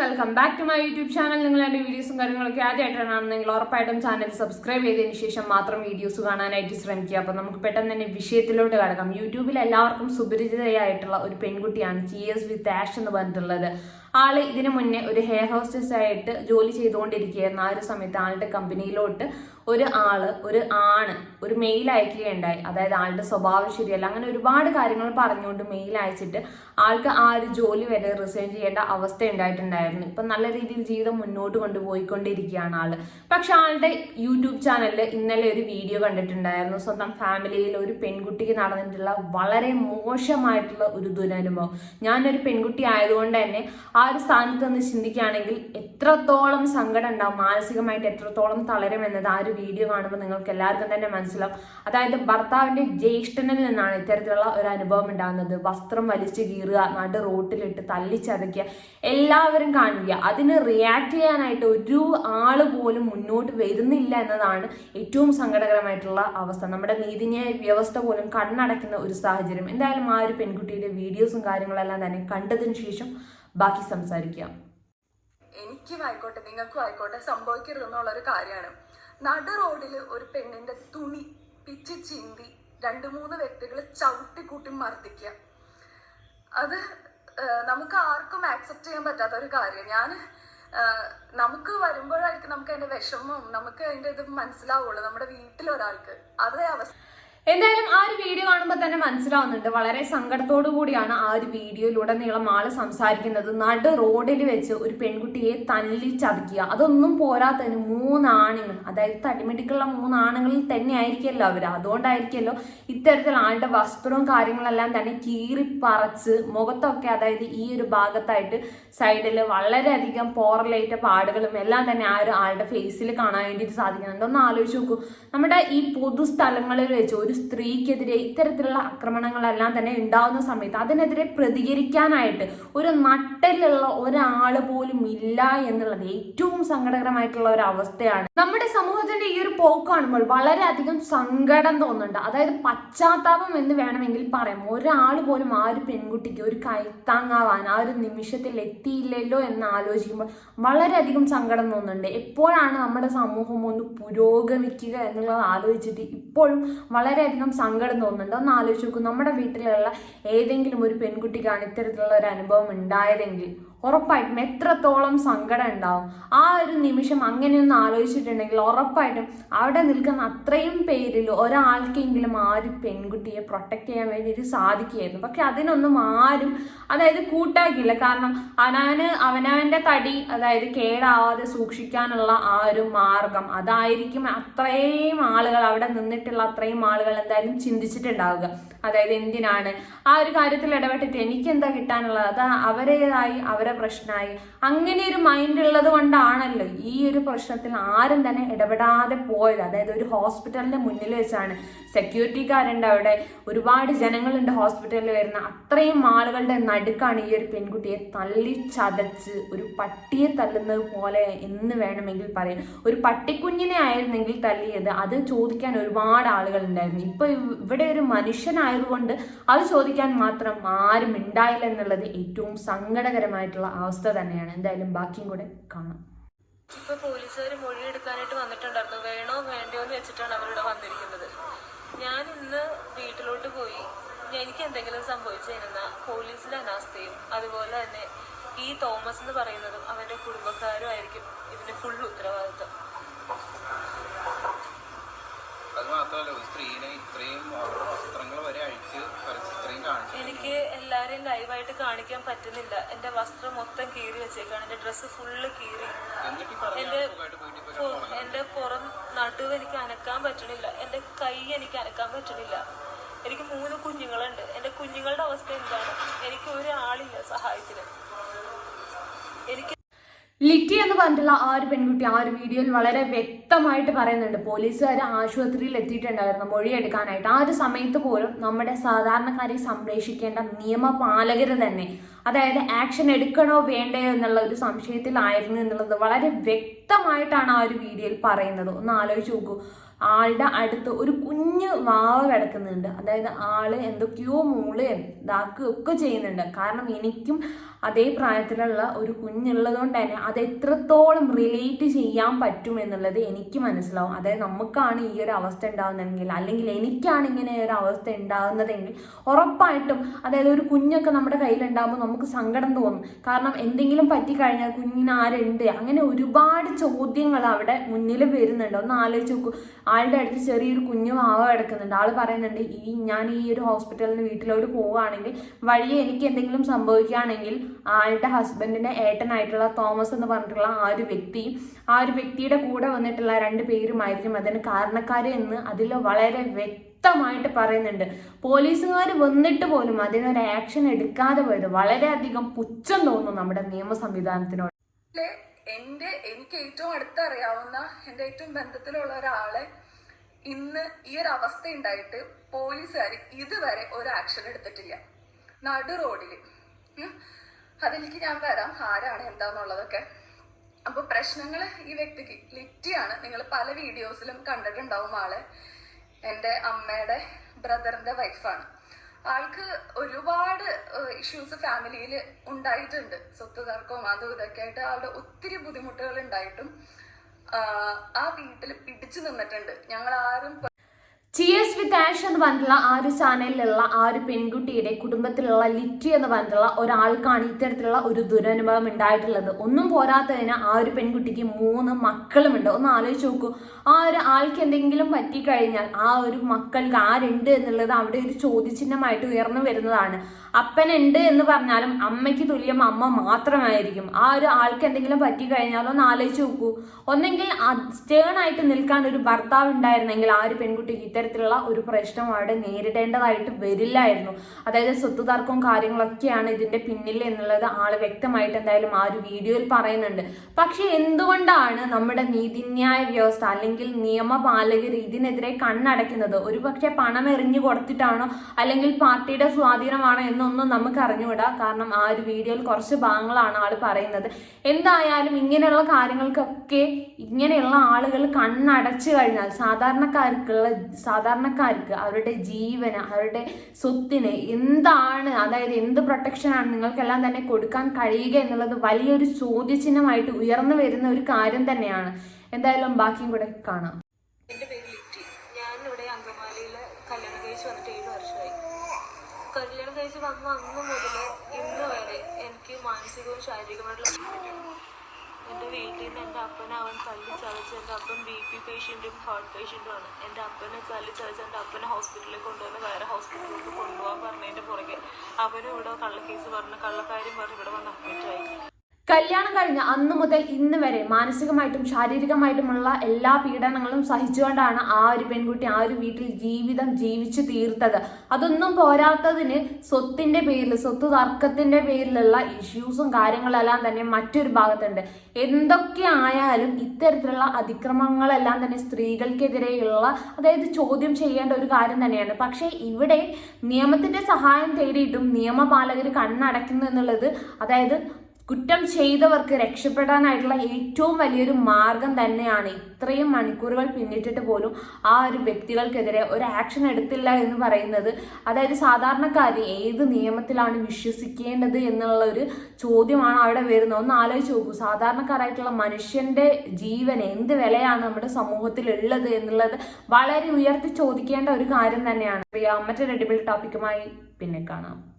Welcome back to my YouTube channel നിങ്ങൾ എന്റെ വീഡിയോസും കാര്യങ്ങളൊക്കെ ആദ്യമായിട്ടാണ് നിങ്ങൾ ഉറപ്പായിട്ടും ചാനൽ സബ്സ്ക്രൈബ് ചെയ്തതിന് ശേഷം മാത്രം വീഡിയോസ് കാണാനായിട്ട് ശ്രമിക്കുക. അപ്പോൾ നമുക്ക് പെട്ടെന്ന് തന്നെ വിഷയത്തിലോട്ട് കടക്കാം. യൂട്യൂബിൽ എല്ലാവർക്കും സുപരിചിതയായിട്ടുള്ള ഒരു പെൺകുട്ടിയാണ് ടി എസ് വിത്ത് ആഷ് എന്ന് പറഞ്ഞിട്ടുള്ളത്. ആൾ ഇതിനു മുന്നേ ഒരു ഹെയർ ഹോസ്റ്റസ് ആയിട്ട് ജോലി ചെയ്തുകൊണ്ടിരിക്കുകയായിരുന്നു. ആ ഒരു സമയത്ത് ആളുടെ കമ്പനിയിലോട്ട് ഒരു ആൾ ഒരു ആണ് ഒരു മെയിൽ അയക്കുകയുണ്ടായി. അതായത് ആളുടെ സ്വഭാവം ശരിയല്ല. അങ്ങനെ ഒരുപാട് കാര്യങ്ങൾ പറഞ്ഞുകൊണ്ട് മെയിൽ അയച്ചിട്ട് ആൾക്ക് ആ ഒരു ജോലി വരെ റിസൈൻ ചെയ്യേണ്ട അവസ്ഥ ഉണ്ടായിട്ടുണ്ടായിരുന്നു. ഇപ്പൊ നല്ല രീതിയിൽ ജീവിതം മുന്നോട്ട് കൊണ്ടുപോയിക്കൊണ്ടിരിക്കുകയാണ് ആൾ. പക്ഷെ ആളുടെ യൂട്യൂബ് ചാനലിൽ ഇന്നലെ ഒരു വീഡിയോ കണ്ടിട്ടുണ്ടായിരുന്നു. സ്വന്തം ഫാമിലിയിൽ ഒരു പെൺകുട്ടിക്ക് നടന്നിട്ടുള്ള വളരെ മോശമായിട്ടുള്ള ഒരു ദുരനുഭവം. ഞാനൊരു പെൺകുട്ടി ആയതുകൊണ്ട് തന്നെ ആ ഒരു സ്ഥാനത്ത് നിന്ന് ചിന്തിക്കുകയാണെങ്കിൽ എത്രത്തോളം സങ്കടം ഉണ്ടാവും മാനസികമായിട്ട് എത്രത്തോളം തളരും എന്നത് ആ ഒരു വീഡിയോ കാണുമ്പോൾ നിങ്ങൾക്ക് എല്ലാവർക്കും തന്നെ മനസ്സിലാവും. അതായത് ഭർത്താവിന്റെ ജ്യേഷ്ഠനിൽ നിന്നാണ് ഇത്തരത്തിലുള്ള ഒരു അനുഭവം ഉണ്ടാകുന്നത്. വസ്ത്രം വലിച്ചു കീറുക നടു റോട്ടിലിട്ട് തല്ലിച്ചതയ്ക്കുക എല്ലാവരും കാണുക. അതിന് റിയാക്ട് ചെയ്യാനായിട്ട് ഒരു ആൾ പോലും മുന്നോട്ട് വരുന്നില്ല എന്നതാണ് ഏറ്റവും സങ്കടകരമായിട്ടുള്ള അവസ്ഥ. നമ്മുടെ നീതിന്യായ വ്യവസ്ഥ പോലും കണ്ണടയ്ക്കുന്ന ഒരു സാഹചര്യം. എന്തായാലും ആ ഒരു പെൺകുട്ടിയുടെ വീഡിയോസും കാര്യങ്ങളെല്ലാം തന്നെ കണ്ടതിന് ശേഷം ബാക്കി സംസാരിക്കാം. എനിക്കും ആയിക്കോട്ടെ നിങ്ങൾക്കും ആയിക്കോട്ടെ സംഭവിക്കരുത് എന്നുള്ളൊരു കാര്യമാണ്. നട റോഡിൽ ഒരു പെണ്ണിന്റെ തുണി പിച്ച് ചിന്തി രണ്ട് മൂന്ന് വ്യക്തികൾ ചവിട്ടിക്കൂട്ടി മർദ്ദിക്കുക. അത് നമുക്ക് ആർക്കും ആക്സെപ്റ്റ് ചെയ്യാൻ പറ്റാത്ത ഒരു കാര്യം ഞാൻ നമുക്ക് വരുമ്പോഴായിരിക്കും നമുക്ക് അതിന്റെ വിഷമവും നമുക്ക് അതിന്റെ ഇത് മനസ്സിലാവുള്ളൂ. നമ്മുടെ വീട്ടിലൊരാൾക്ക്. അതേ അവസ്ഥ. എന്തായാലും ആ ഒരു വീഡിയോ കാണുമ്പോൾ തന്നെ മനസ്സിലാവുന്നുണ്ട്. വളരെ സങ്കടത്തോടു കൂടിയാണ് ആ ഒരു വീഡിയോയിലുടനീളം ആൾ സംസാരിക്കുന്നത്. നട റോഡിൽ വെച്ച് ഒരു പെൺകുട്ടിയെ തല്ലി ചതിക്കുക. അതൊന്നും പോരാത്തതിന് മൂന്നാണുങ്ങൾ. അതായത് തടിമിടിക്കുള്ള മൂന്നാണുങ്ങളിൽ തന്നെ ആയിരിക്കുമല്ലോ അവർ അതുകൊണ്ടായിരിക്കുമല്ലോ ഇത്തരത്തിൽ ആളുടെ വസ്ത്രവും കാര്യങ്ങളെല്ലാം തന്നെ കീറി പറച്ച് മുഖത്തൊക്കെ അതായത് ഈ ഒരു ഭാഗത്തായിട്ട് സൈഡിൽ വളരെയധികം പോറലേറ്റ പാടുകളും എല്ലാം തന്നെ ആ ഒരു ആളുടെ ഫേസിൽ കാണാൻ വേണ്ടിയിട്ട് സാധിക്കുന്നുണ്ട്. ഒന്ന് ആലോചിച്ച് നോക്കൂ. നമ്മുടെ ഈ പൊതുസ്ഥലങ്ങളിൽ വെച്ച് ഒരു സ്ത്രീക്കെതിരെ ഇത്തരത്തിലുള്ള ആക്രമണങ്ങളെല്ലാം തന്നെ ഉണ്ടാവുന്ന സമയത്ത് അതിനെതിരെ പ്രതികരിക്കാനായിട്ട് ഒരു നട്ടലുള്ള ഒരാൾ പോലും ഇല്ല എന്നുള്ളത് ഏറ്റവും സങ്കടകരമായിട്ടുള്ള ഒരു അവസ്ഥയാണ്. നമ്മുടെ സമൂഹത്തിന്റെ ഈ ഒരു പോക്ക് കാണുമ്പോൾ വളരെയധികം സങ്കടം തോന്നുന്നുണ്ട്. അതായത് പശ്ചാത്താപം എന്ന് വേണമെങ്കിൽ പറയാം. ഒരാൾ പോലും ആ ഒരു പെൺകുട്ടിക്ക് ഒരു കൈത്താങ്ങാവാൻ ആ ഒരു നിമിഷത്തിൽ എത്തിയില്ലല്ലോ എന്ന് ആലോചിക്കുമ്പോൾ വളരെയധികം സങ്കടം തോന്നുന്നുണ്ട്. എപ്പോഴാണ് നമ്മുടെ സമൂഹം ഒന്ന് പുരോഗമിക്കുക എന്നുള്ളത് ആലോചിച്ചിട്ട് ഇപ്പോഴും വളരെയധികം സങ്കടം തോന്നുന്നുണ്ട്. ഒന്ന് ആലോചിച്ച് നമ്മുടെ വീട്ടിലുള്ള ഏതെങ്കിലും ഒരു പെൺകുട്ടിക്കാണ് ഇത്തരത്തിലുള്ള ഒരു അനുഭവം ഉണ്ടായതെങ്കിൽ അല്ലെങ്കിൽ ഉറപ്പായിട്ടും എത്രത്തോളം സങ്കടം ഉണ്ടാവും. ആ ഒരു നിമിഷം അങ്ങനെയൊന്ന് ആലോചിച്ചിട്ടുണ്ടെങ്കിൽ ഉറപ്പായിട്ടും അവിടെ നിൽക്കുന്ന അത്രയും പേരിൽ ഒരാൾക്കെങ്കിലും ആ ഒരു പെൺകുട്ടിയെ പ്രൊട്ടക്ട് ചെയ്യാൻ വേണ്ടിയിട്ട് സാധിക്കുകയായിരുന്നു. പക്ഷെ അതിനൊന്നും ആരും അതായത് കൂട്ടാക്കിയില്ല. കാരണം അവനവന് അവനവന്റെ തടി അതായത് കേടാവാതെ സൂക്ഷിക്കാനുള്ള ആ ഒരു മാർഗം അതായിരിക്കും അത്രയും ആളുകൾ അവിടെ നിന്നിട്ടുള്ള അത്രയും ആളുകൾ എന്തായാലും ചിന്തിച്ചിട്ടുണ്ടാവുക. അതായത് എന്തിനാണ്? ആ ഒരു കാര്യത്തിൽ ഇടപെട്ടിട്ട് എനിക്ക് എന്താ കിട്ടാനുള്ളത്? അത് അവരേതായി അവരെ പ്രശ്നമായി അങ്ങനെ ഒരു മൈൻഡ് ഉള്ളത് കൊണ്ടാണല്ലോ ഈ ഒരു പ്രശ്നത്തിൽ ആരും തന്നെ ഇടപെടാതെ പോയത്. അതായത് ഒരു ഹോസ്പിറ്റലിന്റെ മുന്നിൽ വെച്ചാണ് സെക്യൂരിറ്റിക്കാരുണ്ട് അവിടെ. ഒരുപാട് ജനങ്ങളുണ്ട് ഹോസ്പിറ്റലിൽ വരുന്ന. അത്രയും ആളുകളുടെ നടുക്കാണ് ഈ ഒരു പെൺകുട്ടിയെ തള്ളി ചതച്ച് ഒരു പട്ടിയെ തല്ലുന്നത് പോലെ എന്ന് വേണമെങ്കിൽ പറയാം. ഒരു പട്ടിക്കുഞ്ഞിനെ ആയിരുന്നെങ്കിൽ തല്ലിയത്. അത് ചോദിക്കാൻ ഒരുപാട് ആളുകൾ ഉണ്ടായിരുന്നു ഇപ്പൊ ഇവിടെ ഒരു മനുഷ്യനായതുകൊണ്ട് അത് ചോദിക്കാൻ മാത്രം ആരും ഉണ്ടായില്ല എന്നുള്ളത് ഏറ്റവും സങ്കടകരമായിട്ടുള്ള അവസ്ഥ തന്നെയാണ്. എന്തായാലും ബാക്കിയും കൂടെ കാണാം. ഇപ്പൊ പോലീസുകാർ മൊഴിയെടുക്കാനായിട്ട് വന്നിട്ടുണ്ടായിരുന്നു. വേണോ വേണ്ടയോ എന്ന് വെച്ചിട്ടാണ് അവരിവിടെ വന്നിരിക്കുന്നത്. ഞാൻ ഇന്ന് വീട്ടിലോട്ട് പോയി. എനിക്ക് എന്തെങ്കിലും സംഭവിച്ചിരുന്ന പോലീസിന്റെ അനാസ്ഥയും അതുപോലെ തന്നെ ഈ തോമസ് എന്ന് പറയുന്നതും അവന്റെ കുടുംബക്കാരും ആയിരിക്കും ഇതിന്റെ ഫുൾ ഉത്തരവാദിത്വം. അത് മാത്രമല്ല ഒരു സ്ത്രീനെ ഇത്രയും അവരുടെ വസ്ത്രങ്ങൾ വരെ അഴിച്ച് കാണിച്ചു. എനിക്ക് എല്ലാരെയും ലൈവായിട്ട് കാണിക്കാൻ പറ്റുന്നില്ല. എന്റെ വസ്ത്രം മൊത്തം കീറി വെച്ചേക്കാണ്. എന്റെ ഡ്രസ്സ് ഫുള്ള് കീറി. എന്റെ എന്റെ പുറം നടുവ് എനിക്ക് അനക്കാൻ പറ്റണില്ല എന്റെ കൈ എനിക്ക് അനക്കാൻ പറ്റണില്ല എനിക്ക് മൂന്ന് കുഞ്ഞുങ്ങളുണ്ട്. എന്റെ കുഞ്ഞുങ്ങളുടെ അവസ്ഥ എന്താണ്? എനിക്ക് ഒരാളില്ല സഹായത്തിന്. എനിക്ക് ലിറ്റി എന്ന് പറഞ്ഞിട്ടുള്ള ആ ഒരു പെൺകുട്ടി ആ ഒരു വീഡിയോയിൽ വളരെ വ്യക്തമായിട്ട് പറയുന്നുണ്ട്. പോലീസുകാർ ആശുപത്രിയിൽ എത്തിയിട്ടുണ്ടായിരുന്നു മൊഴിയെടുക്കാനായിട്ട് ആ ഒരു സമയത്ത് പോലും നമ്മുടെ സാധാരണക്കാരെ സംരക്ഷിക്കേണ്ട നിയമപാലകർ തന്നെ അതായത് ആക്ഷൻ എടുക്കണോ വേണ്ടയോ എന്നുള്ള ഒരു സംശയത്തിലായിരുന്നു എന്നുള്ളത് വളരെ വ്യക്തമായിട്ടാണ് ആ ഒരു വീഡിയോയിൽ പറയുന്നത്. ഒന്ന് ആലോചിച്ച് നോക്കൂ. ആളുടെ അടുത്ത് ഒരു കുഞ്ഞ് വാവ കിടക്കുന്നുണ്ട്. അതായത് ആൾ എന്തൊക്കെയോ മൂളുകയും ഇതാക്കുകയും ഒക്കെ ചെയ്യുന്നുണ്ട്. കാരണം എനിക്കും അതേ പ്രായത്തിലുള്ള ഒരു കുഞ്ഞുള്ളത് കൊണ്ട് തന്നെ അത് എത്രത്തോളം റിലേറ്റ് ചെയ്യാൻ പറ്റും എന്നുള്ളത് എനിക്ക് മനസ്സിലാവും. അതായത് നമുക്കാണ് ഈ ഒരു അവസ്ഥ ഉണ്ടാകുന്നതെങ്കിൽ അല്ലെങ്കിൽ എനിക്കാണ് ഇങ്ങനെ ഒരു അവസ്ഥ ഉണ്ടാകുന്നതെങ്കിൽ ഉറപ്പായിട്ടും അതായത് ഒരു കുഞ്ഞൊക്കെ നമ്മുടെ കയ്യിലുണ്ടാകുമ്പോൾ നമുക്ക് സങ്കടം തോന്നും. കാരണം എന്തെങ്കിലും പറ്റിക്കഴിഞ്ഞാൽ കുഞ്ഞിനാരുണ്ട് അങ്ങനെ ഒരുപാട് ചോദ്യങ്ങൾ അവിടെ മുന്നിൽ വരുന്നുണ്ട്. ഒന്ന് ആലോചിച്ച് നോക്കൂ. ആളുടെ അടുത്ത് ചെറിയൊരു കുഞ്ഞു മാവ കിടക്കുന്നുണ്ട്. ആൾ പറയുന്നുണ്ട് ഈ ഞാൻ ഈ ഒരു ഹോസ്പിറ്റലിൽ നിന്ന് വീട്ടിലോട്ട് പോവുകയാണെങ്കിൽ വഴിയെ എനിക്ക് എന്തെങ്കിലും സംഭവിക്കുകയാണെങ്കിൽ ആളുടെ ഹസ്ബൻഡിന്റെ ഏട്ടനായിട്ടുള്ള തോമസ് എന്ന് പറഞ്ഞിട്ടുള്ള ആ ഒരു വ്യക്തി ആ ഒരു വ്യക്തിയുടെ കൂടെ വന്നിട്ടുള്ള രണ്ട് പേരുമായിരിക്കും അതിന് കാരണക്കാര് എന്ന് അതിൽ വളരെ വ്യക്തമായിട്ട് പറയുന്നുണ്ട്. പോലീസുകാർ വന്നിട്ട് പോലും അതിനൊരു ആക്ഷൻ എടുക്കാതെ പോയത് വളരെയധികം പുച്ഛം തോന്നുന്നു നമ്മുടെ നിയമ സംവിധാനത്തിനോട്. എന്റെ എനിക്ക് ഏറ്റവും അടുത്തറിയാവുന്ന എന്റെ ഏറ്റവും ബന്ധത്തിലുള്ള ഒരാളെ ഇന്ന് ഈ ഒരു അവസ്ഥ ഉണ്ടായിട്ട് പോലീസുകാർ ഇതുവരെ ഒരു ആക്ഷൻ എടുത്തിട്ടില്ല. നടു റോഡിൽ അതിലേക്ക് ഞാൻ വരാം. ആരാണ് എന്താന്നുള്ളതൊക്കെ. അപ്പൊ പ്രശ്നങ്ങൾ ഈ വ്യക്തിക്ക് ലിറ്റിയാണ്. നിങ്ങൾ പല വീഡിയോസിലും കണ്ടിട്ടുണ്ടാവും ആൾ. എന്റെ അമ്മയുടെ ബ്രദറിന്റെ വൈഫാണ് ആൾക്ക് ഒരുപാട് ഇഷ്യൂസ് ഫാമിലിയിൽ ഉണ്ടായിട്ടുണ്ട്. സ്വത്ത് തർക്കവും അതും ഇതൊക്കെ ആയിട്ട് ആളുടെ ഒത്തിരി ബുദ്ധിമുട്ടുകൾ ഉണ്ടായിട്ടും ആ വീട്ടിൽ പിടിച്ചു നിന്നിട്ടുണ്ട്. ഞങ്ങൾ ആരും ചിയേഴ്സ് വിത്ത് ആഷ് എന്ന് പറഞ്ഞിട്ടുള്ള ആ ഒരു ചാനലിലുള്ള ആ ഒരു പെൺകുട്ടിയുടെ കുടുംബത്തിലുള്ള ലിറ്റി എന്ന് പറഞ്ഞിട്ടുള്ള ഒരാൾക്കാണ് ഇത്തരത്തിലുള്ള ഒരു ദുരനുഭവം ഉണ്ടായിട്ടുള്ളത്. ഒന്നും പോരാത്തതിന് ആ ഒരു പെൺകുട്ടിക്ക് മൂന്ന് മക്കളുമുണ്ട്. ഒന്ന് ആലോചിച്ച് നോക്കൂ. ആ ഒരു ആൾക്ക് എന്തെങ്കിലും പറ്റിക്കഴിഞ്ഞാൽ ആ ഒരു മക്കൾക്ക് ആരുണ്ട് എന്നുള്ളത് അവിടെ ഒരു ചോദ്യചിഹ്നമായിട്ട് ഉയർന്നു വരുന്നതാണ്. അപ്പനുണ്ട് എന്ന് പറഞ്ഞാലും അമ്മയ്ക്ക് തുല്യം അമ്മ മാത്രമായിരിക്കും. ആ ഒരു ആൾക്ക് എന്തെങ്കിലും പറ്റിക്കഴിഞ്ഞാൽ ഒന്ന് ആലോചിച്ച് നോക്കൂ. ഒന്നെങ്കിൽ സ്റ്റേൺ ആയിട്ട് നിൽക്കാൻ ഒരു ഭർത്താവ് ഉണ്ടായിരുന്നെങ്കിൽ ആ ഒരു പെൺകുട്ടിക്ക് ഇത്തരത്തിലുള്ള ഒരു പ്രശ്നം അവിടെ നേരിടേണ്ടതായിട്ട് വരില്ലായിരുന്നു. അതായത് സ്വത്ത് തർക്കവും കാര്യങ്ങളൊക്കെയാണ് ഇതിന്റെ പിന്നിൽ എന്നുള്ളത് ആൾ വ്യക്തമായിട്ട് എന്തായാലും ആ ഒരു വീഡിയോയിൽ പറയുന്നുണ്ട്. പക്ഷെ എന്തുകൊണ്ടാണ് നമ്മുടെ നീതിന്യായ വ്യവസ്ഥ അല്ലെങ്കിൽ നിയമപാലകർ ഇതിനെതിരെ കണ്ണടയ്ക്കുന്നത്? ഒരു പക്ഷെ പണം എറിഞ്ഞു കൊടുത്തിട്ടാണോ? അല്ലെങ്കിൽ പാർട്ടിയുടെ സ്വാധീനമാണോ എന്നൊന്നും നമുക്ക് അറിഞ്ഞുകൂടാ. കാരണം ആ ഒരു വീഡിയോയിൽ കുറച്ച് ഭാഗങ്ങളാണ് ആൾ പറയുന്നത്. എന്തായാലും ഇങ്ങനെയുള്ള കാര്യങ്ങൾക്കൊക്കെ ഇങ്ങനെയുള്ള ആളുകൾ കണ്ണടച്ചു കഴിഞ്ഞാൽ സാധാരണക്കാർക്കുള്ള സാധാരണക്കാർക്ക് അവരുടെ ജീവന് അവരുടെ സ്വത്തിന് എന്താണ് അതായത് എന്ത് പ്രൊട്ടക്ഷനാണ് നിങ്ങൾക്കെല്ലാം തന്നെ കൊടുക്കാൻ കഴിയുക എന്നുള്ളത് വലിയൊരു ചോദ്യചിഹ്നമായിട്ട് ഉയർന്നു വരുന്ന ഒരു കാര്യം തന്നെയാണ്. എന്തായാലും ബാക്കിയും കൂടെ കാണാം. പേര് ലിറ്റി. കല്യാണം കഴിച്ച് വന്ന അന്ന് മുതൽ ഇന്ന് വരെ എനിക്ക് മാനസികവും ശാരീരികമായിട്ടുള്ള എന്റെ വീട്ടിൽ നിന്ന് എന്റെ അപ്പനെ അവൻ തല്ലി ചതച്ച് എന്റെ അപ്പൻ ബി പി പേഷ്യന്റും ഹാർട്ട് പേഷ്യന്റുമാണ് എന്റെ അപ്പനെ തല്ലി ചതച്ച് എന്റെ അപ്പനെ ഹോസ്പിറ്റലിൽ കൊണ്ടുവന്ന് വേറെ ഹോസ്പിറ്റലിലേക്ക് കൊണ്ടുപോകാൻ പറഞ്ഞതിന്റെ പുറകെ അവനും ഇവിടെ കള്ളക്കേസ് പറഞ്ഞ് കള്ളക്കാര്യം പറഞ്ഞ് ഇവിടെ വന്ന് അഡ്മിറ്റായി കല്യാണം കഴിഞ്ഞ അന്ന് മുതൽ ഇന്ന് വരെ മാനസികമായിട്ടും ശാരീരികമായിട്ടുമുള്ള എല്ലാ പീഡനങ്ങളും സഹിച്ചുകൊണ്ടാണ് ആ ഒരു പെൺകുട്ടി ആ ഒരു വീട്ടിൽ ജീവിതം ജീവിച്ചു തീർത്തത്. അതൊന്നും പോരാത്തതിന് സ്വത്തിന്റെ പേരിൽ സ്വത്ത് തർക്കത്തിന്റെ പേരിലുള്ള ഇഷ്യൂസും കാര്യങ്ങളെല്ലാം തന്നെ മറ്റൊരു ഭാഗത്തുണ്ട്. എന്തൊക്കെ ആയാലും ഇത്തരത്തിലുള്ള അതിക്രമങ്ങളെല്ലാം തന്നെ സ്ത്രീകൾക്കെതിരെയുള്ള അതായത് ചോദ്യം ചെയ്യേണ്ട ഒരു കാര്യം തന്നെയാണ്. പക്ഷേ ഇവിടെ നിയമത്തിന്റെ സഹായം തേടിയിട്ടും നിയമപാലകർ കണ്ണടയ്ക്കുന്നു എന്നുള്ളത് അതായത് കുറ്റം ചെയ്തവർക്ക് രക്ഷപ്പെടാനായിട്ടുള്ള ഏറ്റവും വലിയൊരു മാർഗം തന്നെയാണ് ഇത്രയും മണിക്കൂറുകൾ പിന്നിട്ടിട്ട് പോലും ആ ഒരു വ്യക്തികൾക്കെതിരെ ഒരു ആക്ഷൻ എടുത്തില്ല എന്ന് പറയുന്നത്. അതായത് സാധാരണക്കാരി ഏത് നിയമത്തിലാണ് വിശ്വസിക്കേണ്ടത് എന്നുള്ള ഒരു ചോദ്യമാണ് അവിടെ വരുന്നത്. ഒന്ന് ആലോചിച്ച് നോക്കൂ. സാധാരണക്കാരായിട്ടുള്ള മനുഷ്യന്റെ ജീവൻ എന്ത് വിലയാണ് നമ്മുടെ സമൂഹത്തിൽ ഉള്ളത് എന്നുള്ളത് വളരെ ഉയർത്തി ചോദിക്കേണ്ട ഒരു കാര്യം തന്നെയാണ്. മറ്റൊരു അടിപൊളി ടോപ്പിക്കുമായി പിന്നെ കാണാം.